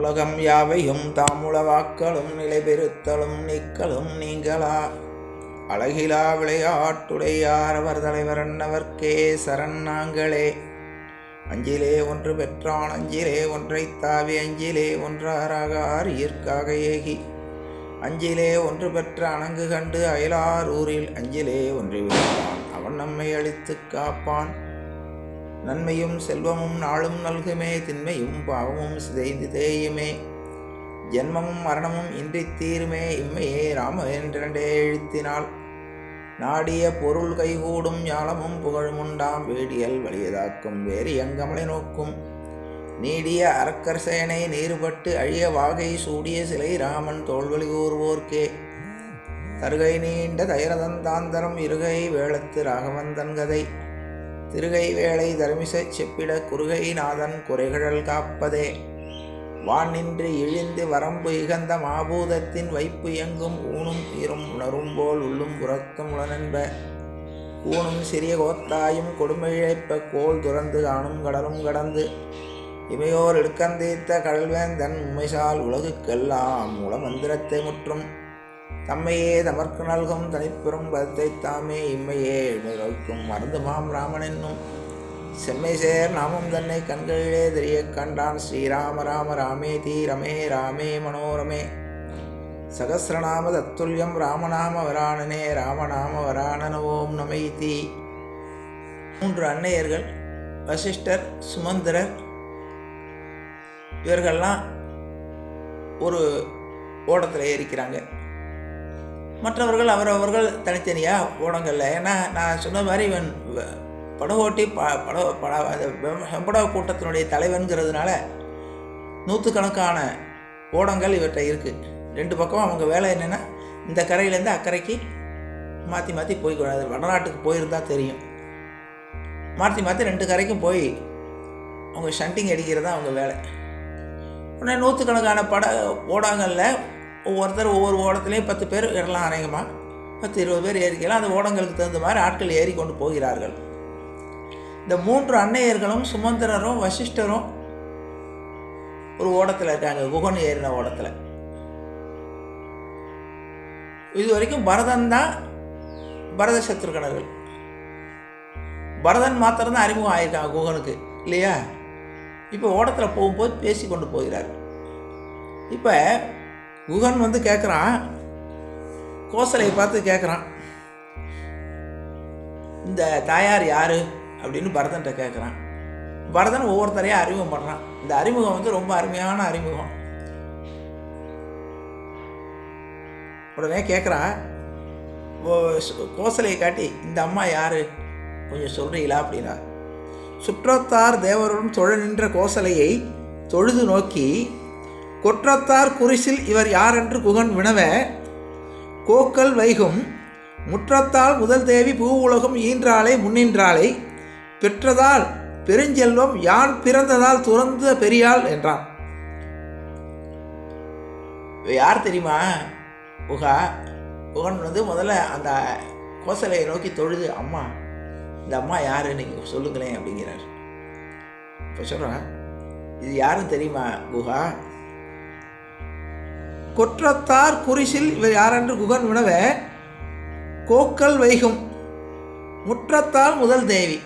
உலகம் யாவையும் தாமுளவாக்களும் நிலைபெறுத்தலும் நிக்கலும் நீங்களா? அழகிலா விளையாட்டுடையார் அவர் தலைவர் அன்னவர்க்கே சரண் நாங்களே. அஞ்சிலே ஒன்று பெற்றான் அஞ்சிலே ஒன்றை தாவி அஞ்சிலே ஒன்றாராகார் ஈர்க்காக ஏகி. அஞ்சிலே ஒன்று பெற்ற அணங்கு கண்டு அயலார் ஊரில் அஞ்சிலே ஒன்று விடுவான் அவன் நம்மை அழித்துக் காப்பான். நன்மையும் செல்வமும் நாளும் நல்குமே திண்மையும் பாவமும் சிதைந்து தேயுமே. ஜென்மமும் மரணமும் இன்றி தீருமே இம்மையே ராம என்றே எழுத்தினால் நாடிய பொருள் கைகூடும் ஞாலமும் புகழும் உண்டாம் வேடியல் வலியதாக்கும் வேறு எங்கமலை நோக்கும். நீடிய அரக்கர் சேனை நீர்பட்டு அழிய வாகை சூடிய சிலை ராமன் தோல்வழி கூறுவோர்க்கே தருகை நீண்ட தைரதந்தாந்தரம் இருகை வேளத்து ராகவந்தன் கதை. திருகை வேளை தர்மிசச் செப்பிட குறுகை நாதன் குறைகழல் காப்பதே. வான் நின்று இழிந்து வரம்பு இகந்த மாபூதத்தின் வைப்பு எங்கும் ஊனும் தீரும் உணரும் போல் உள்ளும் புறத்தும் உளனென்ப. ஊனும் சிறிய கோத்தாயும் கொடுமைழைப்ப கோல் துறந்து காணும் கடலும் கடந்து. இமையோர் இடுக்கந்தீர்த்த கடல்வேந்தன் உண்மைசால் உலகுக்கெல்லாம் மூலமந்திரத்தை முற்றும். தம்மையே தமர்க்கு நல்கும் தனிப்பெரும் பதத்தை தாமே இம்மையே எழுமைக்கும் மருந்து மாம் ராமன் என்னும் செம்மை சேர் நாமம் தன்னை கண்களிலே தெரிய கண்டான். ஸ்ரீராம ராம ராமே தீ ரமே ராமே மனோரமே. சகசிரநாம தத்துல்யம் ராமநாம வராணனே ராமநாம வராணன ஓம் நமை தீ மூன்று அன்னையர்கள் வசிஷ்டர் சுமந்திரர் இவர்கள்லாம் ஒரு ஓடத்தில் ஏறிக்கிறாங்க. மற்றவர்கள் அவரவர்கள் தனித்தனியாக ஓடங்கள்ல ஏன்னா நான் சொன்ன மாதிரி இவன் படகோட்டி ப பட பட அந்த கூட்டத்தினுடைய தலைவன்கிறதுனால நூற்றுக்கணக்கான ஓடங்கள் இவற்றை இருக்குது ரெண்டு பக்கம் அவங்க வேலை என்னென்னா இந்த கரையிலேருந்து அக்கறைக்கு மாற்றி மாற்றி போய்க்கூடாது வடநாட்டுக்கு போயிருந்தா தெரியும். மாற்றி மாற்றி ரெண்டு கரைக்கும் போய் அவங்க ஷண்டிங் அடிக்கிறது தான் அவங்க வேலை. உடனே நூற்றுக்கணக்கான பட ஓடங்களில் ஒவ்வொருத்தர் ஒவ்வொரு ஓடத்துலேயும் பத்து பேர் இடலாம் அநேகமாக பத்து இருபது பேர் ஏறிக்கலாம். அந்த ஓடங்களுக்கு தகுந்த மாதிரி ஆட்கள் ஏறி கொண்டு போகிறார்கள். இந்த மூன்று அன்னையர்களும் சுமந்திரரும் வசிஷ்டரும் ஒரு ஓடத்தில் இருக்காங்க. குகன் ஏறின ஓடத்தில். இது வரைக்கும் பரதன் தான் பரத சத்ருகணர்கள். பரதன் மாத்திரம்தான் அறிமுகம் ஆயிருக்காங்க குகனுக்கு இல்லையா? இப்போ ஓடத்தில் போகும்போது பேசி கொண்டு போகிறார். இப்போ குகன் வந்து கேட்குறான் கோசலையை பார்த்து கேட்குறான் இந்த தாயார் யார்? அப்படின்னு பரதன்ட்ட கேட்குறான் பரதன் ஒவ்வொருத்தரையும் அறிமுகம் பண்ணுறான் இந்த அறிமுகம் வந்து ரொம்ப அருமையான அறிமுகம். உடனே கேட்குறான் கோசலையை காட்டி இந்த அம்மா யார்? கொஞ்சம் சொல்கிறீங்களா அப்படின்னா சுற்றத்தார் தேவருடன் தொழ நின்ற கோசலையை தொழுது நோக்கி கொற்றத்தார் குறிசில் இவர் யார் என்று குகன் வினவ கோக்கல் வைகும் முற்றத்தால் முதல் தேவி பூ உலகம் ஈன்றாளை முன்னின்றாளை பெற்றதால் பெருஞ்செல்வம் யான் பிறந்ததால் துறந்த பெரியாள் என்றான். யார் தெரியுமா? குகா குகன் வந்து முதல்ல அந்த கோசலையை நோக்கி தொழுது அம்மா இந்த அம்மா யாரு? நீங்கள் சொல்லுங்களேன் அப்படிங்கிறார். இப்போ சொல்கிறேன் இது யாரும் தெரியுமா குஹா கொற்றத்தார் குரிசில் இவர் யாரென்று குகன் வினவ கோக்கல் வைகும். முற்றத்தால் முதல் தேவி.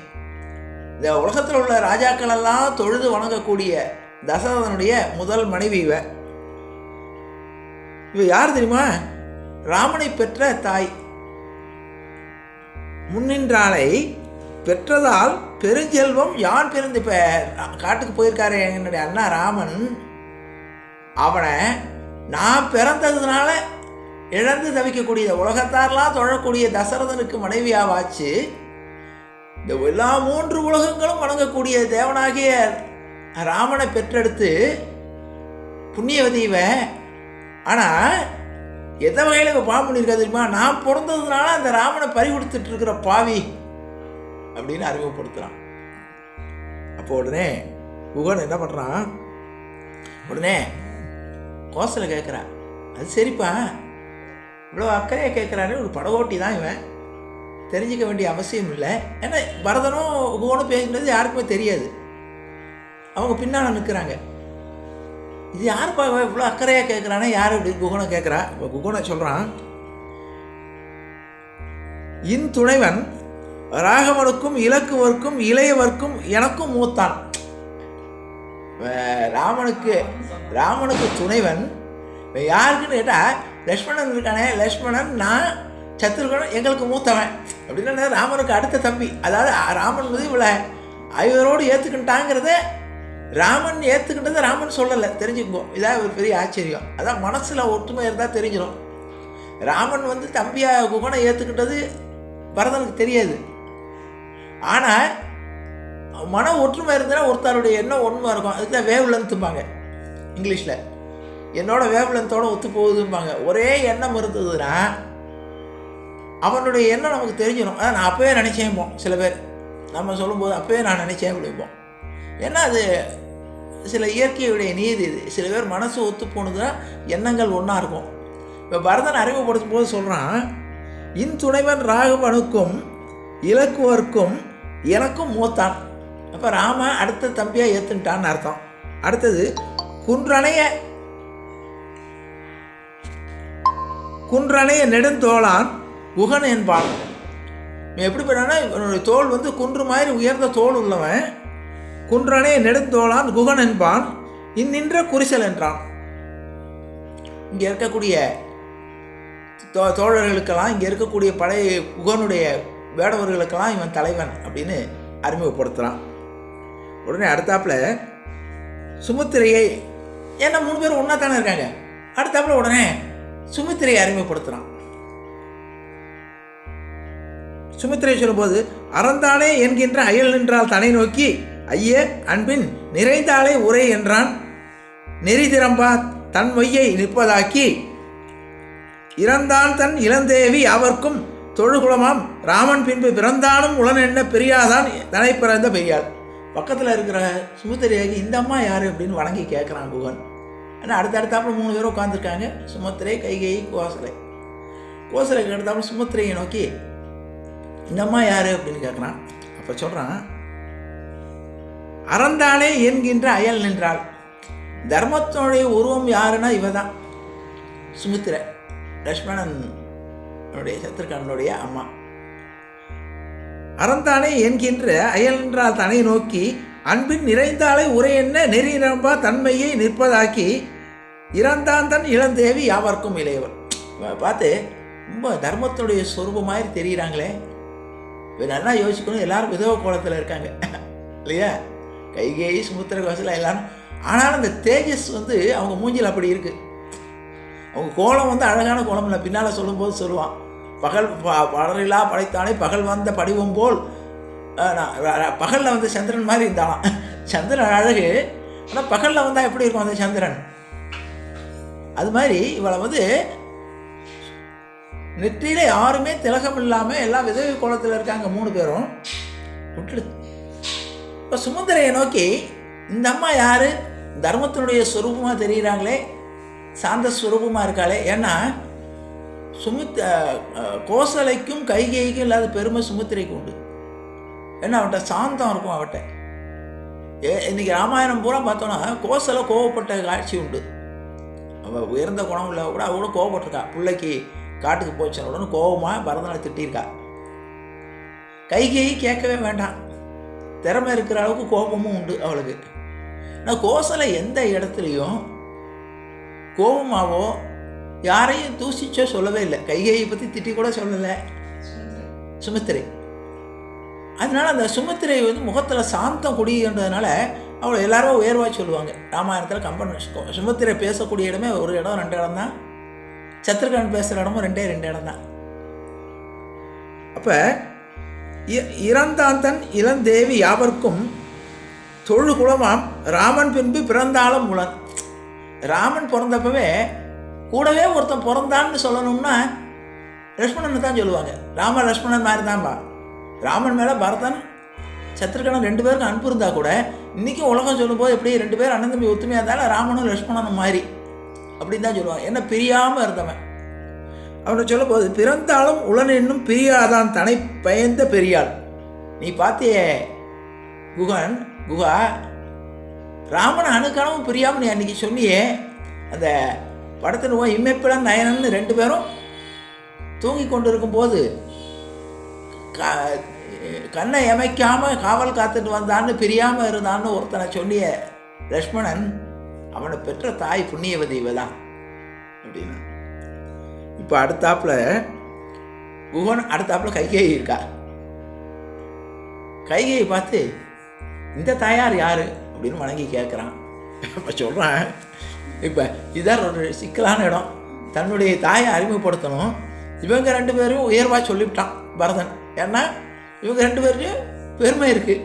இந்த உலகத்தில் உள்ள ராஜாக்கள் எல்லாம் தொழுது வணங்கக்கூடிய தசரதனுடைய முதல் மனைவி இவ. இவ யார் தெரியுமா? ராமனை பெற்ற தாய். முன்னின்றாளை பெற்றதால் பெருஞ்செல்வம் யான் பிறந்து இப்போ காட்டுக்கு போயிருக்காரு என்னுடைய அண்ணா ராமன். அவனை நான் பிறந்ததுனால இழந்து தவிக்கக்கூடிய உலகத்தாரெலாம் தொழக்கூடிய தசரதனுக்கு மனைவியாவாச்சு. இந்த எல்லா மூன்று உலகங்களும் வணங்கக்கூடிய தேவனாகிய ராமனை பெற்றெடுத்து புண்ணியவதி இவன் ஆனால் எந்த வகையில் இப்போ பாவம் பண்ணியிருக்கா தெரியுமா? நான் பிறந்ததுனால அந்த ராமனை பறி கொடுத்துட்டு இருக்கிற பாவி அப்படின்னு அறிமுகப்படுத்துகிறான் அப்போ உடனே குகன் என்ன பண்ணுறான் உடனே கோசலை கேட்குறான் அது சரிப்பா. இவ்வளோ அக்கறையாக கேட்குறாரு ஒரு படகோட்டி தான் இவன். தெரிஞ்சிக்க வேண்டிய அவசியம் இல்லை. ஏன்னா பரதனும் உகோனும் பேசுனது யாருக்குமே தெரியாது. அவங்க பின்னால் நிற்கிறாங்க இது யாருப்பா இவன் இவ்வளோ அக்கறையாக கேட்குறானே யார் இப்படி குகனை கேட்குறா இப்போ குகனை சொல்கிறான் இன் துணைவன் ராகவனுக்கும் இலக்குவர்க்கும் இளையவர்க்கும் எனக்கும் மூத்தான் ராமனுக்கு ராமனுக்கு துணைவன். யாருக்குன்னு கேட்டால் லக்ஷ்மணன் இருக்கானே லக்ஷ்மணன் நான் சத்ருகன் எங்களுக்கு மூத்தவன். அப்படின்னா ராமனுக்கு அடுத்த தம்பி. அதாவது ராமன் வந்து இவ்வளோ ஐவரோடு ஏற்றுக்கிட்டாங்கிறத ராமன் ஏற்றுக்கிட்டதை ராமன் சொல்லலை. தெரிஞ்சுக்குவோம் இதான் ஒரு பெரிய ஆச்சரியம். அதான் மனசில் ஒற்றுமை இருந்தால் தெரிஞ்சிடும் ராமன் வந்து தம்பியாக குகனை ஏற்றுக்கிட்டது பரதனுக்கு தெரியாது. ஆனால் மன ஒற்றுமை இருந்தால் ஒருத்தருடைய எண்ணம் ஒன்றுமா இருக்கும். அதுக்கு தான் வேவ் இங்கிலீஷில் என்னோட வேவ் ஒத்து போகுதும்பாங்க. ஒரே எண்ணம் இருந்ததுன்னா அவனுடைய எண்ணம் நமக்கு தெரிஞ்சிடும் அதான் நான் அப்போவே நினச்சேன்போம் சில பேர். நம்ம சொல்லும்போது அப்போவே நான் நினச்சேன் அப்படிம்போம் ஏன்னா அது சில இயற்கையுடைய நீதி இது. சில பேர் மனசு ஒத்து போனதுன்னா எண்ணங்கள் ஒன்றா இருக்கும். இப்போ பரதன் அறிமுகப்படுத்தும் போது சொல்கிறான் இன் துணைவன் ராகவனுக்கும் இலக்குவர்க்கும் எனக்கும் மூத்தான். அப்போ ராம அடுத்த தம்பியாக ஏற்றுன்ட்டான்னு அர்த்தம். அடுத்தது குன்றணைய குன்றணைய நெடுந்தோளான் குகன் என்பான். எப்படி பண்ணான்னா இவனுடைய தோல் வந்து குன்று மாதிரி உயர்ந்த தோல் உள்ளவன். குன்றணைய நெடுந்தோளான் குகன் என்பான். இந்நின்ற குறிசல் என்றான். இங்கே இருக்கக்கூடிய தோ தோழர்களுக்கெல்லாம் இங்கே இருக்கக்கூடிய பழைய குகனுடைய வேடவர்களுக்கெல்லாம் இவன் தலைவன் அப்படின்னு அறிமுகப்படுத்துகிறான் உடனே அடுத்தாப்புல சுமுத்திரையை ஏன்னா மூணு பேரும் ஒன்றா தானே இருக்காங்க. அடுத்தாப்புல உடனே சுமித்திரையை அறிமுகப்படுத்துகிறான் சுமித்திரை சொல்லும்போது அறந்தானே என்கின்ற அயல் நின்றால் தனை நோக்கி ஐயே அன்பின் நிறைந்தாலே உரை என்றான். நெறி திறம்பா தன் மொய்யை நிற்பதாக்கி இறந்தான் தன் இளந்தேவி அவர்க்கும் தொழுகுலமாம். ராமன் பின்பு பிறந்தானும் உளன் என்ன பெரியாதான் தனை பிறந்த பெரியாள். பக்கத்தில் இருக்கிற சுமித்திரையாகி இந்த அம்மா யார் அப்படின்னு வணங்கி கேட்குறான் குகன். ஏன்னா அடுத்தடுத்தாப்புல மூணு பேரும் உட்காந்துருக்காங்க சுமத்திரை கைகை கோசலை. கோசலைக்கு அடுத்தாப்புல சுமத்திரையை நோக்கி இந்த அம்மா யார்? அப்படின்னு கேட்குறான் அப்போ சொல்கிறான் அறந்தாளே என்கின்ற அயல் நின்றாள். தர்மத்தினுடைய உருவம் யாருன்னா இவ தான் சுமித்திர லக்ஷ்மணன் அவனுடைய சத்ருகனுடைய அம்மா. அறந்தானே என்கின்ற அயல் தனை நோக்கி அன்பின் நிறைந்தாலே உரை என்ன நெறி நம்பா தன்மையை நிற்பதாக்கி இறந்தான் தன் இளந்தேவி யாவர்க்கும் இளையவர் பார்த்து ரொம்ப தர்மத்தினுடைய சொரூபம் மாதிரி இப்போ நல்லா யோசிக்கணும் எல்லாரும் விதவ கோலத்தில் இருக்காங்க. இல்லையா? கைகேயி சுமுத்திர கோசல எல்லாரும். ஆனாலும் அந்த தேஜஸ் வந்து அவங்க மூஞ்சில் அப்படி இருக்குது அவங்க கோலம் வந்து அழகான கோலம் இல்லை பின்னால் சொல்லும்போது சொல்லுவான். பகல் ப- படைத்தானே பகல் வந்த படிவம் போல். பகலில் வந்து சந்திரன் மாதிரி இருந்தாலாம் சந்திரன் அழகு. ஆனால் பகலில் வந்தால் எப்படி இருக்கும் அந்த சந்திரன்? அது மாதிரி இவளை வந்து நெற்றியில் யாருமே திலகம் இல்லாமல் எல்லாம் விதவி கோலத்தில் இருக்காங்க மூணு பேரும். விட்டுடு இப்போ சுமந்திரையை நோக்கி இந்த அம்மா யார்? தர்மத்தினுடைய சுரூபமாக தெரிகிறாங்களே சாந்த சுரூபமாக இருக்காளே. ஏன்னா சுமித் கோசலைக்கும் கைகைக்கும் இல்லாத பெருமை சுமித்திரைக்கு உண்டு. ஏன்னா அவன்கிட்ட சாந்தம் இருக்கும் அவட்ட ஏ இன்னைக்கு ராமாயணம் பூரா பார்த்தோன்னா கோசலை கோவப்பட்ட காட்சி உண்டு. அவள் உயர்ந்த குணம் இல்லை கூட அவ கூட கோவப்பட்டிருக்கா. பிள்ளைக்கு காட்டுக்கு போச்சுன உடனே கோபமாக பரதனை திட்டியிருக்கா. கைகையை கேட்கவே வேண்டாம். திறமை இருக்கிற அளவுக்கு கோபமும் உண்டு அவளுக்கு. ஆனால் கோசலை எந்த இடத்துலையும் கோபமாவோ யாரையும் தூசிச்சோ சொல்லவே இல்லை. கைகையை பற்றி திட்டி கூட சொல்லலை. சுமித்திரை. அதனால் அந்த சுமித்திரை வந்து முகத்தில் சாந்தம் குடின்றதுனால அவளை எல்லாரும் உயர்வாக சொல்லுவாங்க. ராமாயணத்தில் கம்பன் சுமித்திரை பேசக்கூடிய இடமே ஒரு இடம் ரெண்டு இடம் தான். சத்ருகன் பேசுகிற இடமும் ரெண்டே ரெண்டு இடம் தான். அப்போ இறந்தாந்தன் இளந்தேவி யாவர்க்கும் தொழுகுலமாம். ராமன் பின்பு பிறந்தாலும் முலன் ராமன் பிறந்தப்பவே கூடவே ஒருத்தன் பிறந்தான்னு சொல்லணும்னா லக்ஷ்மணன் தான் சொல்லுவாங்க. ராம லக்ஷ்மணன் மாதிரி தான்பா ராமன் மேலே பரதன் சத்ருகனும் ரெண்டு பேருக்கும் அன்பு இருந்தால் கூட இன்றைக்கும் உலகம் சொல்லும்போது எப்படி ரெண்டு பேரும் அண்ணன் தம்பி ஒத்துமையாக இருந்தாலும் ராமனும் லக்ஷ்மணனும் மாதிரி அப்படின்னு தான் சொல்லுவாங்க. என்ன பிரியாமல் இருந்தவன். அவனை சொல்லும்போது பிறந்தாலும் உலன் இன்னும் பிரியாதான் தனை பயந்த பெரியாள். நீ பார்த்தியே குகன் குகா ராமன் அணுக்கணவும் பிரியாமல் நீ அன்னைக்கு சொன்னியே அந்த படத்தில் ஓ இம்மைப்பிடம் நயனன்னு ரெண்டு பேரும் தூங்கி கொண்டு இருக்கும்போது க- கண்ணை எமைக்காம காவல் காத்துட்டு வந்தான்னு பிரியாமல் இருந்தான்னு ஒருத்தனை சொல்லிய லக்ஷ்மணன் அவனை பெற்ற தாய் புண்ணியவதி இவ அப்படின்னு. இப்போ அடுத்தாப்புல குகன் அடுத்தாப்புல கைகை இருக்கா கைகையை பார்த்து இந்த தாயார் யாரு? அப்படின்னு வணங்கி கேட்குறான். இப்போ சொல்கிறேன் இப்போ இதான் ஒரு சிக்கலான இடம். தன்னுடைய தாயை அறிமுகப்படுத்தணும். இவங்க ரெண்டு பேரும் உயர்வாக சொல்லிவிட்டான் பரதன். ஏன்னா இவங்க ரெண்டு பேருக்கும் பெருமை இருக்குது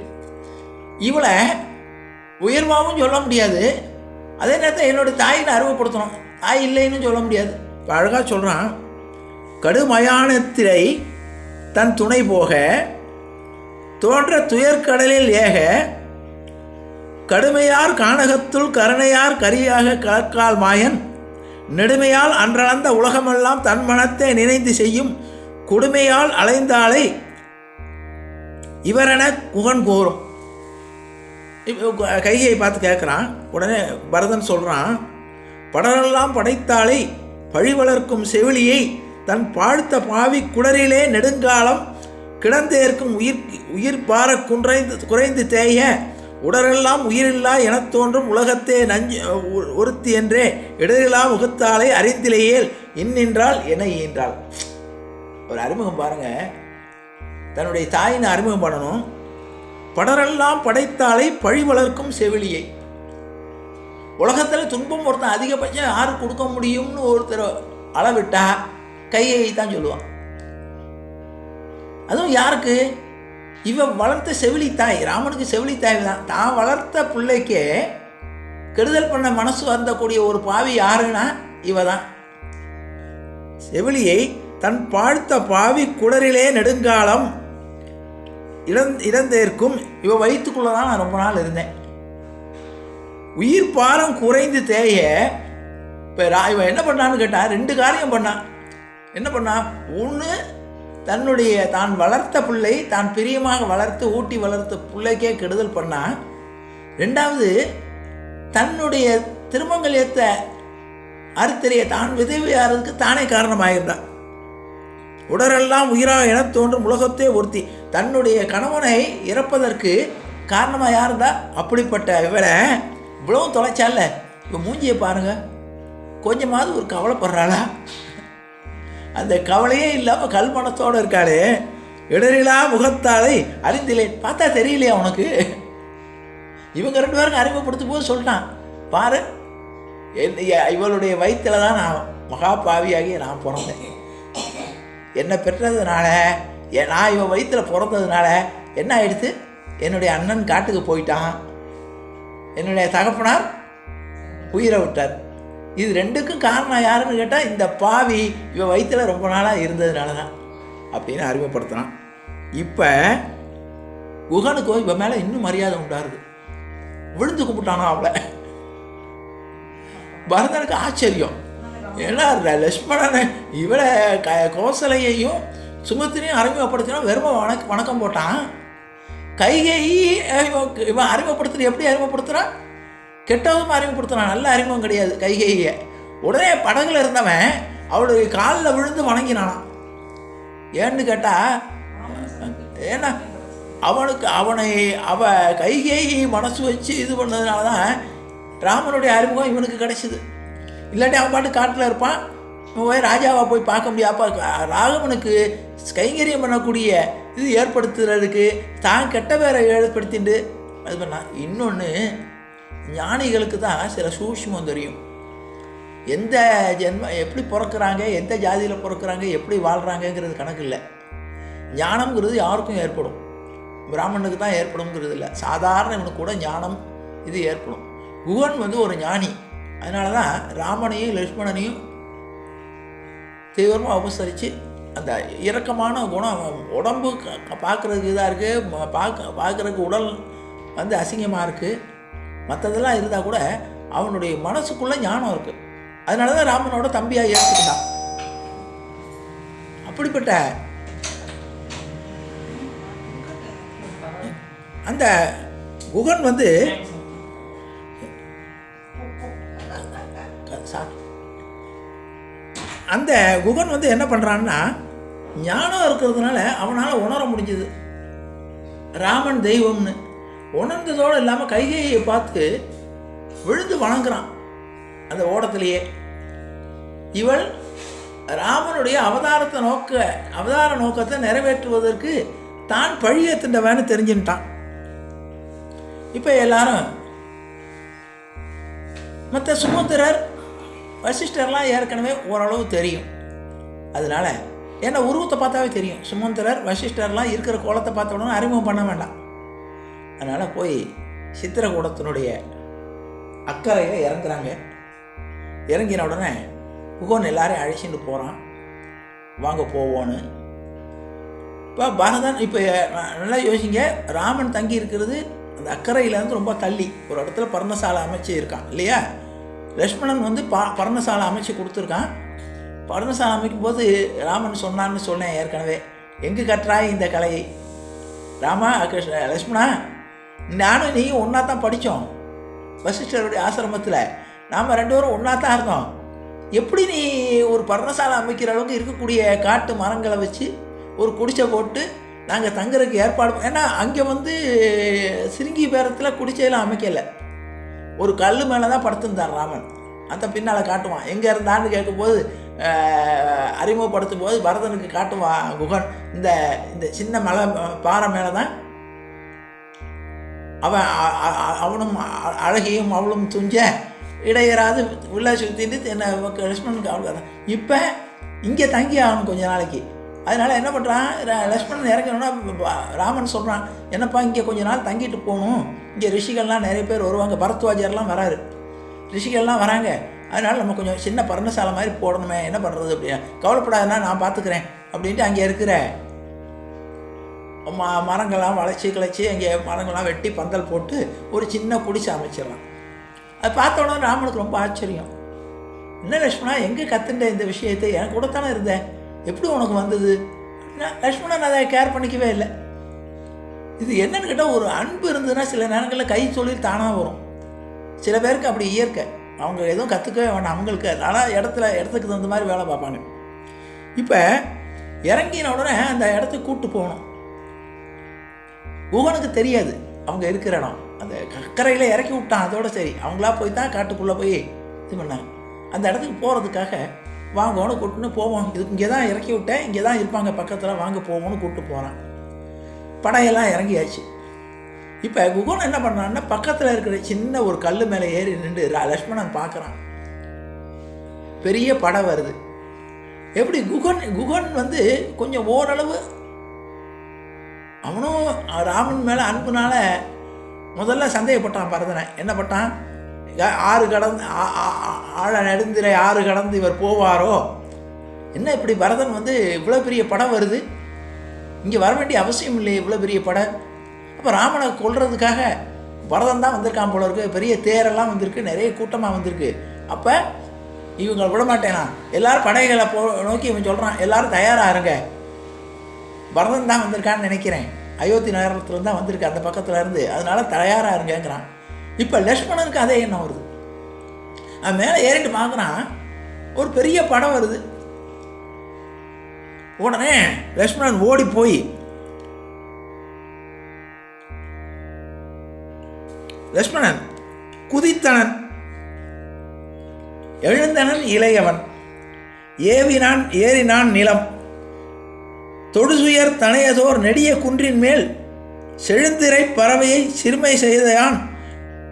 இவளை உயர்வாகவும் சொல்ல முடியாது. அதே நேரத்தில் என்னுடைய தாயினை அறிமுகப்படுத்தணும். தாய் இல்லைன்னு சொல்ல முடியாது. இப்போ அழகாக சொல்கிறான் கடுமயானத்திரை தன் துணை போக தோன்ற துயர்கடலில் ஏக கடுமையார் கானகத்துள் கருணையார் கரியாக கலக்கால் மாயன். நெடுமையால் அன்றளந்த உலகமெல்லாம் தன் மனத்தை நினைந்து செய்யும் கொடுமையால் அலைந்தாலே இவரென குகன் கூறும் கையை பார்த்து கேட்குறான். உடனே பரதன் சொல்கிறான் படரெல்லாம் படைத்தாளை பழி வளர்க்கும் செவிலியை தன் பாழ்த்த பாவி குடரிலே நெடுங்காலம் கிடந்தேற்கும் உயிர் உயிர் பார குன்றைந்து குறைந்து தேய உடரெல்லாம் உயிரில்லா எனத் தோன்றும் உலகத்தே நஞ்சு ஒருத்தி என்றே இடரிலா முகத்தாலே அறிந்திலேயே இன்னின்றால் என ஈன்றாள். ஒரு அறிமுகம் பாருங்க. தன்னுடைய தாயினை அறிமுகம் பண்ணணும். படரெல்லாம் படைத்தாலே பழி வளர்க்கும் செவிலியை. உலகத்தில் துன்பம் ஒருத்தன் அதிகபட்சம் யாரு கொடுக்க முடியும்னு ஒருத்தர் அளவிட்டா கையை தான் சொல்லுவான். அதுவும் யாருக்கு? இவன் வளர்த்த செவிலி தாய் ராமனுக்கு செவிலி தாய் தான் தான் வளர்த்த பிள்ளைக்கே கெடுதல் பண்ண மனசு வந்தக்கூடிய ஒரு பாவி யாருன்னா இவ தான் செவிலியை தன் பாழ்த்த பாவி குடரிலே நெடுங்காலம் இழந் இழந்தேற்கும். இவ வயிற்றுக்குள்ளே தான் நான் ரொம்ப நாள் இருந்தேன். உயிர் பாரம் குறைந்து தேய இப்போ இவன் என்ன பண்ணான்னு கேட்டான் ரெண்டு காரியம் பண்ணான். என்ன பண்ணான்? ஒன்று தன்னுடைய தான் வளர்த்த பிள்ளை தான் பிரியமாக வளர்த்து ஊட்டி வளர்த்த பிள்ளைக்கே கெடுதல் பண்ணால் ரெண்டாவது தன்னுடைய திருமங்கல்யத்தை அறுத்தறிய தான் விதவியாரதுக்கு தானே காரணமாயிருந்தான் உடலெல்லாம் உயிராக எனத் தோன்றும் உலகத்தே ஒருத்தி. தன்னுடைய கணவனை இறப்பதற்கு காரணமாக யாருந்தா? அப்படிப்பட்ட இவரை இவ்வளவும் தொலைச்சால இப்போ மூஞ்சியை பாருங்க. கொஞ்சமாவது ஒரு கவலைப்படுறாளா? அந்த கவலையே இல்லாமல் கல்மனத்தோடு இருக்காளே. இடரிலா முகத்தாலை அறிந்திலேன். பார்த்தா தெரியலையா உனக்கு? இவங்க ரெண்டு பேரும் அறிமுகப்படுத்தும் போது சொல்லிட்டான். பாரு என் இவளுடைய வயிற்றில் தான் நான் மகா பாவியாகி நான் பிறந்தேன். என்னை பெற்றதுனால நான் இவன் வயிற்றில் பிறந்ததுனால என்ன ஆயிடுத்து? என்னுடைய அண்ணன் காட்டுக்கு போயிட்டான். என்னுடைய தகப்பனார் உயிரை விட்டார். இது ரெண்டுக்கும் காரணம் யாருன்னு கேட்டால் இந்த பாவி இவன் வயிற்றில் ரொம்ப நாளாக இருந்ததுனால தான் அப்படின்னு அறிமுகப்படுத்தினான். இப்போ குகனுக்கு இவன் மேலே இன்னும் மரியாதை உண்டாருது. விழுந்து கும்பிட்டானா அவளை? பரதனுக்கு ஆச்சரியம். ஏன்னா லட்சுமணன் இவளை க கோசலையையும் சுமத்தினையும் அறிமுகப்படுத்தினா வெறும வணக்க வணக்கம் போட்டான். கைகையை இவன் இவன் அறிமுகப்படுத்துறது எப்படி அறிமுகப்படுத்துகிறான் கெட்டவும் அறிமுகப்படுத்தினான் நல்ல அறிமுகம் கிடையாது கைகையை உடனே படகுல இருந்தவன் அவளுடைய காலில் விழுந்து வணங்கினானான் ஏன்னு கேட்டால் ஏன்னா அவனுக்கு அவனை அவ கைகை மனசு வச்சு இது பண்ணதுனால தான் ராமனுடைய அறிமுகம் இவனுக்கு கிடைச்சிது. இல்லாட்டி அவன் பாட்டு காட்டில் இருப்பான். போய் ராஜாவை போய் பார்க்க முடியாப்பா ராகவனுக்கு கைங்கரியம் பண்ணக்கூடிய இது ஏற்படுத்துறதுக்கு தான் கெட்ட பேரை ஏற்படுத்திட்டு அது பண்ணான். இன்னொன்று ஞானிகளுக்கு தான் சில சூஷ்மம் தெரியும். எந்த ஜென்ம எப்படி பிறக்கிறாங்க எந்த ஜாதியில் பிறக்கிறாங்க எப்படி வாழ்கிறாங்கங்கிறது கணக்கு இல்லை. ஞானம்ங்கிறது யாருக்கும் ஏற்படும். பிராமணனுக்கு தான் ஏற்படும்ங்கிறது இல்லை. சாதாரண இவனுக்கு கூட ஞானம் இது ஏற்படும். குகன் வந்து ஒரு ஞானி. அதனால தான் ராமனையும் லக்ஷ்மணனையும் தீவிரமாக உபசரித்து அந்த இரக்கமான குணம் உடம்பு பார்க்குறதுக்கு இதாக இருக்குது பார்க்க பார்க்குறதுக்கு உடல் வந்து அசிங்கமாக இருக்குது மற்றதெல்லாம் இருந்தால் கூட அவனுடைய மனசுக்குள்ளே ஞானம் இருக்குது அதனால தான் ராமனோட தம்பியாக ஏற்றுக்கிட்டான் அப்படிப்பட்ட அந்த குகன் வந்து அந்த குகன் வந்து என்ன பண்ணுறான்னா ஞானம் இருக்கிறதுனால அவனால் உணர முடிஞ்சுது. ராமன் தெய்வம்னு. உணர்ந்ததோடு இல்லாமல் கைகையை பார்த்து விழுந்து வணங்குறான். அந்த ஓடத்திலேயே. இவள் ராமனுடைய அவதாரத்தை நோக்க அவதார நோக்கத்தை நிறைவேற்றுவதற்கு தான் பழியேத்துண்டவன்னு தெரிஞ்சுட்டான் இப்போ எல்லாரும் மற்ற சுமுத்திரர் வசிஷ்டர்லாம் ஏற்கனவே ஓரளவு தெரியும். அதனால ஏன்னா உருவத்தை பார்த்தாவே தெரியும். சுமந்திரர் வசிஷ்டர்லாம் இருக்கிற கோலத்தை பார்த்த உடனே அறிமுகம் பண்ண வேண்டாம். அதனால் போய் சித்திரகூடத்தினுடைய அக்கறையில் இறங்குறாங்க. இறங்கின உடனே குகன் எல்லாரையும் அழைச்சிட்டு போகிறான் வாங்க போவோன்னு. இப்போ பரதன் இப்போ நல்லா யோசிங்க. ராமன் தங்கி இருக்கிறது அந்த அக்கறையிலேருந்து ரொம்ப தள்ளி. ஒரு இடத்துல பர்ணசாலை அமைச்சு இருக்கான் இல்லையா? லக்ஷ்மணன் வந்து பா பர்ணசாலை அமைச்சு கொடுத்துருக்கான். பர்ணசாலை அமைக்கும் போது ராமன் சொன்னான்னு சொன்னேன் ஏற்கனவே. எங்கே கட்டுறாய் இந்த கலையை? ராமா கிருஷ்ண லக்ஷ்மணா? நானும் நீயும் ஒன்றா தான் படித்தோம் வசிஷ்டருடைய ஆசிரமத்தில் நாம் ரெண்டு பேரும் ஒன்றா தான் இருந்தோம். எப்படி நீ ஒரு பர்ணசாலை அமைக்கிற அளவுக்கு இருக்கக்கூடிய காட்டு மரங்களை வச்சு ஒரு குடிசை போட்டு நாங்கள் தங்குறதுக்கு ஏற்பாடு ஏன்னா அங்கே வந்து சிறுங்கி பேரத்தில் குடிசையெல்லாம் அமைக்கலை. ஒரு கல் மேலே தான் படுத்திருந்தார் ராமன். அந்த பின்னால் காட்டுவான். எங்கே இருந்தான்னு கேட்கும்போது அறிமுகப்படுத்தும் போது பரதனுக்கு காட்டுவான் குகன். இந்த இந்த சின்ன மலை பாறை மேலே தான் அவன் அ- அவனும் அழகியும் அவளும் துஞ்ச இடையராது உள்ள சுற்றிட்டு என்ன லக்ஷ்மணனுக்கு அவளுக்கு இப்போ இங்கே தங்கி ஆகணும் கொஞ்ச நாளைக்கு. அதனால் என்ன பண்ணுறான் லக்ஷ்மணன் இறங்கணும்னா ராமன் சொல்கிறான் என்னப்பா இங்கே கொஞ்ச நாள் தங்கிட்டு போகணும். இங்கே ரிஷிகள்லாம் நிறைய பேர் வருவாங்க பரத்வாஜர்லாம் வராரு. ரிஷிகள்லாம் வராங்க. அதனால் நம்ம கொஞ்சம் சின்ன பர்ணசாலை மாதிரி போடணுமே என்ன பண்ணுறது அப்படியா. கவலைப்படாதுன்னா நான் பார்த்துக்கிறேன் அப்படின்ட்டு அங்கே இருக்கிற ம மரங்கள்லாம் வளைச்சி கிளச்சி அங்கே மரங்கள்லாம் வெட்டி பந்தல் போட்டு ஒரு சின்ன குடிசை அமைச்சிடலாம். அது பார்த்த உடனே ராமனுக்கு ரொம்ப ஆச்சரியம். என்ன லக்ஷ்மணா எங்கே கற்றுண்ட இந்த விஷயத்தை? எனக்கு கூட தானே இருந்தேன். எப்படி உனக்கு வந்தது? லக்ஷ்மணன் அதை கேர் பண்ணிக்கவே இல்லை. இது என்னன்னு கேட்டால் ஒரு அன்பு இருந்ததுன்னா சில நேரங்களில் கை தொழில் தானாக வரும். சில பேருக்கு அப்படி இயற்கை. அவங்க எதுவும் கற்றுக்கவே வேண்டாம் அவங்களுக்கு. ஆனால் இடத்துல இடத்துக்கு தகுந்த மாதிரி வேலை பார்ப்பாங்க. இப்போ இறங்கின உடனே அந்த இடத்துக்கு கூப்பிட்டு போகணும். குகனுக்கு தெரியாது. அவங்க இருக்கிற இடம். அந்த கக்கரையில் இறக்கி விட்டான் அதோட சரி. அவங்களா போய் தான் காட்டுக்குள்ளே போய் இது பண்ணாங்க. அந்த இடத்துக்கு போகிறதுக்காக வாங்கன்னு கூட்டுன்னு போவோம். இது இங்கே தான் இறக்கி விட்டேன் இங்கே தான் இருப்பாங்க பக்கத்தில் வாங்க போவோம்னு கூப்பிட்டு போகிறான் படையெல்லாம் இறங்கியாச்சு. இப்போ குகன் என்ன பண்ணான்னா பக்கத்தில் இருக்கிற சின்ன ஒரு கல் மேலே ஏறி நின்று லக்ஷ்மணன் பார்க்குறான் பெரிய படை வருது. எப்படி குகன் குகன் வந்து கொஞ்சம் ஓரளவு அவனும் ராமன் மேலே அன்புனால முதல்ல சந்தேகப்பட்டான் பரதனை. என்ன பட்டான்? ஆறு கடந்து ஆழ நெடுந்திரை ஆறு கடந்து இவர் போவாரோ? என்ன இப்படி பரதன் வந்து இவ்வளோ பெரிய படம் வருது? இங்கே வர வேண்டிய அவசியம் இல்லையே இவ்வளோ பெரிய படம். அப்போ ராமனை கொள்றதுக்காக பரதன் தான் வந்திருக்கான் போல இருக்கு. பெரிய தேரெல்லாம் வந்திருக்கு நிறைய கூட்டமாக வந்திருக்கு. அப்போ இவங்களை விட மாட்டேனா எல்லாரும் படைகளை போ நோக்கி இவன் சொல்கிறான் எல்லாரும் தயாராக இருங்க. பரதன் தான் வந்திருக்கான்னு நினைக்கிறேன். அயோத்தி நகரத்துல தான் வந்திருக்கு அந்த பக்கத்துல இருந்து அதனால தயாராக இருங்கிறான் இப்போ லக்ஷ்மணனுக்கு அதே எண்ணம் வருது. அவன் மேலே ஏறிட்டு பார்க்குறான் ஒரு பெரிய படம் வருது. உடனே லக்ஷ்மணன் ஓடி போய் லக்ஷ்மணன் குதித்தனன் எழுந்தனன் இளையவன். ஏவினான் ஏறினான் நிலம். தொடுசுயர் தனையதோர் நெடிய குன்றின் மேல் செழுந்திரை பறவையை சிறுமை செய்தான்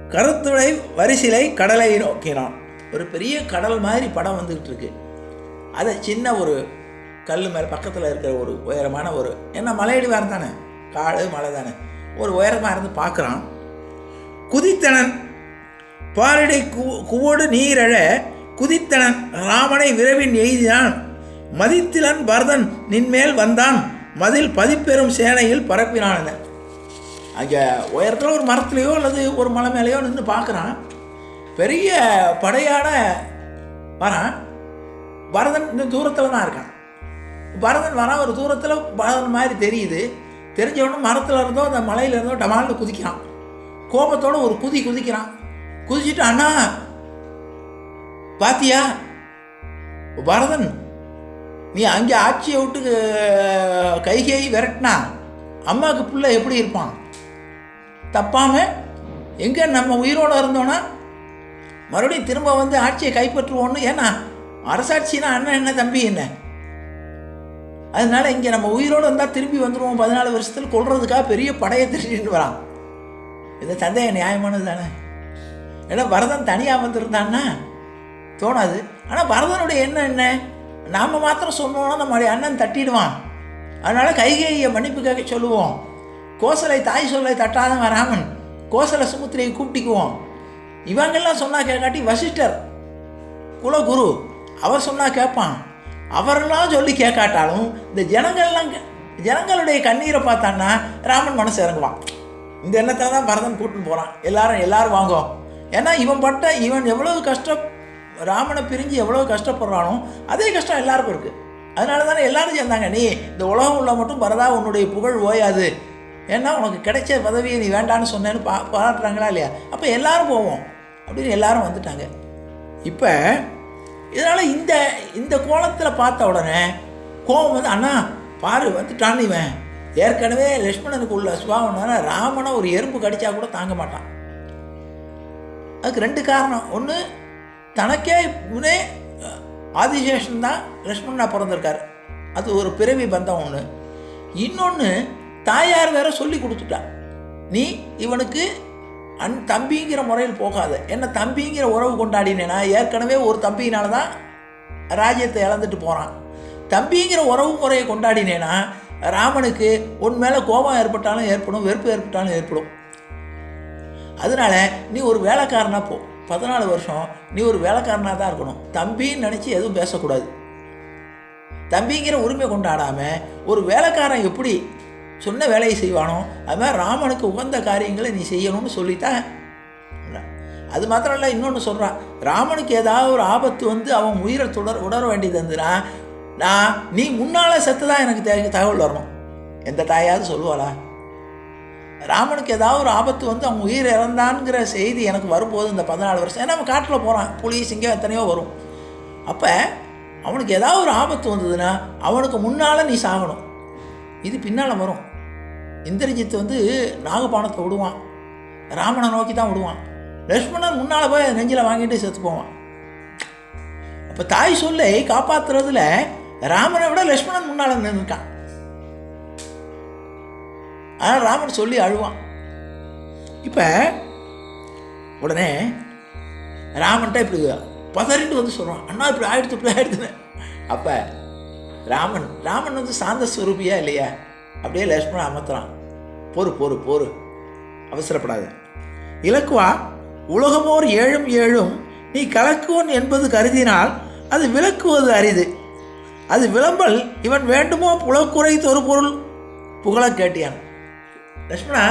கருத்துடை வரிசிலை கடலை நோக்கினான். ஒரு பெரிய கடல் மாதிரி படம் வந்துக்கிட்டு இருக்கு அதை சின்ன ஒரு கல் மேலே பக்கத்தில் இருக்கிற ஒரு உயரமான ஒரு என்ன மலையடிவாரம் தானே? காடு மலை தானே? ஒரு உயரமாக இருந்து பார்க்குறான். குதித்தனன் பாரிடை கு குவோடு நீரழ குதித்தனன் ராமனை விரைவின் எய்தினான். மதித்திலன் பரதன் நின்மேல் வந்தான். மதில் பதிப்பெரும் சேனையில் பரப்பினான் அங்கே உயரத்தில் ஒரு மரத்துலேயோ அல்லது ஒரு மலை மேலேயோ நின்று பார்க்குறான். பெரிய படையான வரான். பரதன் இன்னும் தூரத்தில் தான் இருக்கான். பரதன் வரான் ஒரு தூரத்தில் பரதன் மாதிரி தெரியுது. தெரிஞ்சவனும் மரத்தில் இருந்தோ அந்த மலையில இருந்தோ டமால்னு குதிக்கிறான். கோபத்தோட ஒரு குதி குதிக்கிறான். குதிச்சுட்டு அண்ணா பாத்தியா? பரதன் நீ அங்கே ஆட்சியை விட்டு கைகை விரட்டினா அம்மாவுக்கு பிள்ளை எப்படி இருப்பான்? தப்பாமல் எங்கே நம்ம உயிரோடு இருந்தோன்னா மறுபடியும் திரும்ப வந்து ஆட்சியை கைப்பற்றுவோன்னு ஏன்னா அரசாட்சினா அண்ணன் என்ன தம்பி என்ன? அதனால் இங்கே நம்ம உயிரோடு இருந்தால் திரும்பி வந்துடுவோம் பதினாலு வருஷத்தில் கொள்றதுக்காக பெரிய படையை திட்டிட்டு வரான். இந்த சந்தேகம் நியாயமானது தானே? ஏன்னா பரதன் தனியாக வந்திருந்தான்னா தோணாது. ஆனால் வரதனுடைய எண்ணம் என்ன? நாம் மாத்திரம் சொன்னோம்னா நம்மளுடைய அண்ணன் தட்டிடுவான். அதனால் கைகேயை மன்னிப்பு கேட்க சொல்லுவோம். கோசலை தாய் சொல்லை தட்டாதவன் ராமன். கோசலை சுமுத்திரையை கூப்பிட்டிக்குவோம். இவங்கெல்லாம் சொன்னால் கேட்காட்டி வசிஷ்டர் குலகுரு அவர் சொன்னால் கேட்பான். அவரெல்லாம் சொல்லி கேட்காட்டாலும் இந்த ஜனங்கள்லாம் கே- ஜனங்களுடைய கண்ணீரை பார்த்தான்னா ராமன் மனசு இறங்குவான். இந்த எண்ணத்தில் தான் பரதன் கூட்டின்னு போகிறான் எல்லாரும் எல்லாரும் வாங்குவோம் ஏன்னா இவன் பட்ட இவன் எவ்வளவு கஷ்டம் ராமனை பிரிஞ்சு எவ்வளோ கஷ்டப்படுறானோ அதே கஷ்டம் எல்லாருக்கும் இருக்குது அதனால தானே எல்லாரும் சேர்ந்தாங்க. நீ இந்த உலகம் உள்ள மட்டும் பரதா உன்னுடைய புகழ் ஓயாது. ஏன்னா உனக்கு கிடைச்ச பதவியை நீ வேண்டான்னு சொன்னேன்னு பா பாராட்டுறாங்களா இல்லையா? அப்போ எல்லாரும் போவோம். அப்படின்னு எல்லாரும் வந்துட்டாங்க. இப்போ இதனால் இந்த இந்த கோலத்தில் பார்த்த உடனே கோபம் வந்து அண்ணா பாரு வந்துட்டான் இவன். ஏற்கனவே லக்ஷ்மணனுக்கு உள்ள சுபாவம்னா ராமனை ஒரு எறும்பு கடிச்சா கூட தாங்க மாட்டான். அதுக்கு ரெண்டு காரணம். ஒன்று தனக்கே முன்னே ஆதிசேஷன் தான் லக்ஷ்மணா பிறந்திருக்காரு. அது ஒரு பிறவி பந்தம் ஒன்று இன்னொன்று தாயார் வேற சொல்லி கொடுத்துட்டா. நீ இவனுக்கு அன் தம்பிங்கிற முறையில் போகாத. என்ன தம்பிங்கிற உறவு கொண்டாடினேனா ஏற்கனவே ஒரு தம்பியினால தான் ராஜ்யத்தை இழந்துட்டு போகிறான் தம்பிங்கிற உறவு முறையை கொண்டாடினேனா ராமனுக்கு உன் மேலே கோபம் ஏற்பட்டாலும் ஏற்படும் வெறுப்பு ஏற்பட்டாலும் ஏற்படும். அதனால நீ ஒரு வேலைக்காரனா போ. பதினாலு வருஷம் நீ ஒரு வேலைக்காரனாக தான் இருக்கணும். தம்பின்னு நினச்சி எதுவும் பேசக்கூடாது. தம்பிங்கிற உரிமை கொண்டாடாமல் ஒரு வேலைக்காரன் எப்படி சொன்ன வேலையை செய்வானோ அது மாதிரி ராமனுக்கு உகந்த காரியங்களை நீ செய்யணும்னு சொல்லித்தான் அது மாத்திரம் இல்லை இன்னொன்று சொல்கிறான் ராமனுக்கு ஏதாவது ஒரு ஆபத்து வந்து அவன் உயிரை தொடர் உணர வேண்டியது இருந்துன்னா நான் நீ முன்னால் செத்து தான் எனக்கு தகவல் வரணும். எந்த தாயாவது சொல்லுவாளா? ராமனுக்கு ஏதாவது ஒரு ஆபத்து வந்து அவன் உயிர் இறந்தான்ங்கிற செய்தி எனக்கு வரும்போது இந்த பதினாலு வருஷம் ஏன்னா அவன் காட்டில் போகிறான் புலி சிங்கம் எத்தனையோ வரும். அப்போ அவனுக்கு ஏதாவது ஒரு ஆபத்து வந்ததுன்னா அவனுக்கு முன்னால் நீ சாகணும். இது பின்னால் வரும். இந்திரஜித் வந்து நாகபானத்தை விடுவான். ராமனை நோக்கி தான் விடுவான். லக்ஷ்மணன் முன்னால் போய் நெஞ்சில் வாங்கிட்டு செத்து போவான். அப்போ தாய் சொல்லை காப்பாற்றுறதுல ராமனை விட லக்ஷ்மணன் முன்னால் நின்றுட்டான் ஆனால் ராமன் சொல்லி அழுவான். இப்போ உடனே ராமன்ட்ட இப்படி பதறிட்டு வந்து சொல்கிறான் அண்ணா இப்படி ஆயிடுத்து இப்படி ஆயிடுத்துன்னு. அப்போ ராமன் ராமன் வந்து சாந்த ஸ்வரூபியா இல்லையா? அப்படியே லக்ஷ்மணன் அமர்த்துறான். பொறு பொறு பொறு அவசரப்படாத. இலக்குவா உலகமோர் ஏழும் ஏழும் நீ கலக்குவன் என்பது கருதினால் அது விளக்குவது அரிது. அது விளம்பல் இவன் வேண்டுமோ புலக்குறைத்து ஒரு பொருள். புகழ கேட்டியான். லக்ஷ்மணா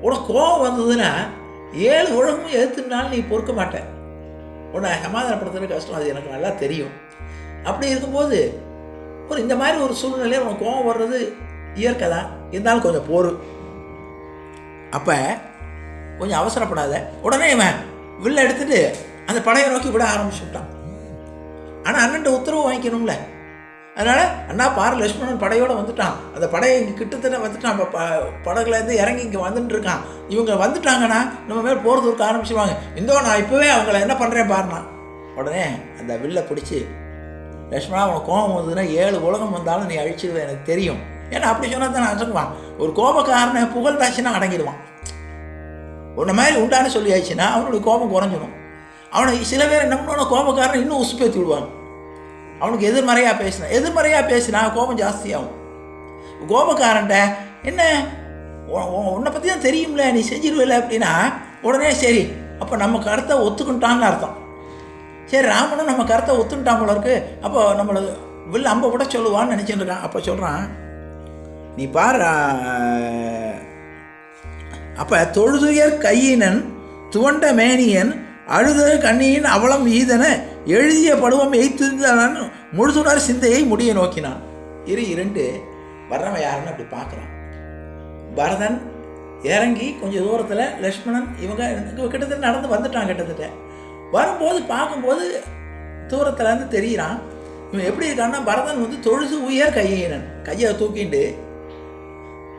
உனக்கு கோபம் வந்ததுன்னா ஏழு உலகமும் எதிர்த்துனாலும் நீ பொறுக்க மாட்டேன் உன்னை சமாதானப்படுத்துறது கஷ்டம் அது எனக்கு நல்லா தெரியும். அப்படி இருக்கும்போது ஒரு இந்த மாதிரி ஒரு சூழ்நிலையில் உனக்கு கோபம் வர்றது இயற்கை தான். இருந்தாலும் கொஞ்சம் போரு. அப்போ கொஞ்சம் அவசரப்படாத. உடனே இவன் வில்ல எடுத்துட்டு அந்த படையை நோக்கி விட ஆரம்பிச்சு விட்டான் ஆனால் அண்ணன்ட்ட உத்தரவு வாங்கிக்கணும்ல. அதனால் அண்ணா பாரு லக்ஷ்மணன் படையோடு வந்துட்டான். அந்த படையை இங்கே கிட்டத்தட்ட வந்துட்டான். இப்போ ப படகுலேருந்து இறங்கி இங்கே வந்துட்டு இருக்கான். இவங்க வந்துட்டாங்கன்னா நம்ம மேல் போர் தூக்க ஆரம்பிச்சிருவாங்க. இந்தோ நான் இப்போவே அவங்கள என்ன பண்ணுறேன் பாருண்ணா உடனே அந்த வில்லை பிடிச்சி லக்ஷ்மணா அவனை கோபம் வந்ததுன்னா ஏழு உலகம் வந்தாலும் நீ அழிச்சிடுவேன் எனக்கு தெரியும். ஏன்னா அப்படி சொன்னால் தான் அடங்குவான் ஒரு கோபக்காரனை புகழ் தாச்சுன்னா அடங்கிடுவான். உன்ன மாதிரி உண்டான்னு சொல்லியாச்சுன்னா அவனுடைய கோபம் குறைஞ்சிடும் அவனை சில பேர் என்ன பண்ணுவான கோபக்காரன் இன்னும் உசுப்பேற்றி விடுவாங்க. அவனுக்கு எதிர்மறையாக பேசினா எதிர்மறையாக பேசினா கோபம் ஜாஸ்தியாகும். கோபக்காரன்ட்ட என்ன? உன்னை பற்றி தான் தெரியும்ல நீ செஞ்சிருவில்ல அப்படின்னா உடனே சரி அப்போ நம்ம கருத்தை ஒத்துக்கிட்டான்னு அர்த்தம். சரி ராமனும் நம்ம கருத்தை ஒத்துக்கிட்டான் போல இருக்கு. அப்போ நம்மளை வில் அம்ப விட சொல்லுவான்னு நினச்சிட்டு இருக்கான். அப்போ சொல்கிறான் நீ பாரு அப்போ தொழுதுயர் கையினன் துவண்ட மேனியன் அழுத கண்ணியின் அவலம் ஈதன எழுதிய படுவம் எய்த்திருந்தவன் முழுதுணர் சிந்தையை முடிய நோக்கினான். இரு இரண்டு வர்றவன் யாருன்னு அப்படி பார்க்குறான். பரதன் இறங்கி கொஞ்சம் தூரத்தில் லக்ஷ்மணன் இவங்க கிட்டத்தட்ட நடந்து வந்துட்டான் கிட்டத்தட்ட. வரும்போது பார்க்கும்போது தூரத்துலேருந்து தெரிகிறான் இவன் எப்படி இருக்கான்னா பரதன் வந்து தொழுது உயர் கையினன். கையை தூக்கிண்டு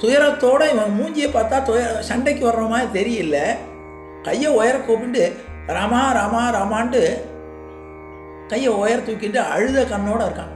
துயரத்தோட இவன் மூஞ்சியை பார்த்தா துய சண்டைக்கு வர்ற மாதிரி தெரியல. கையை உயர கூப்பிட்டு ராமா ராமா ராமான்ட்டு கையை உயர் தூக்கிட்டு அழுத கண்ணோடு இருக்கான்.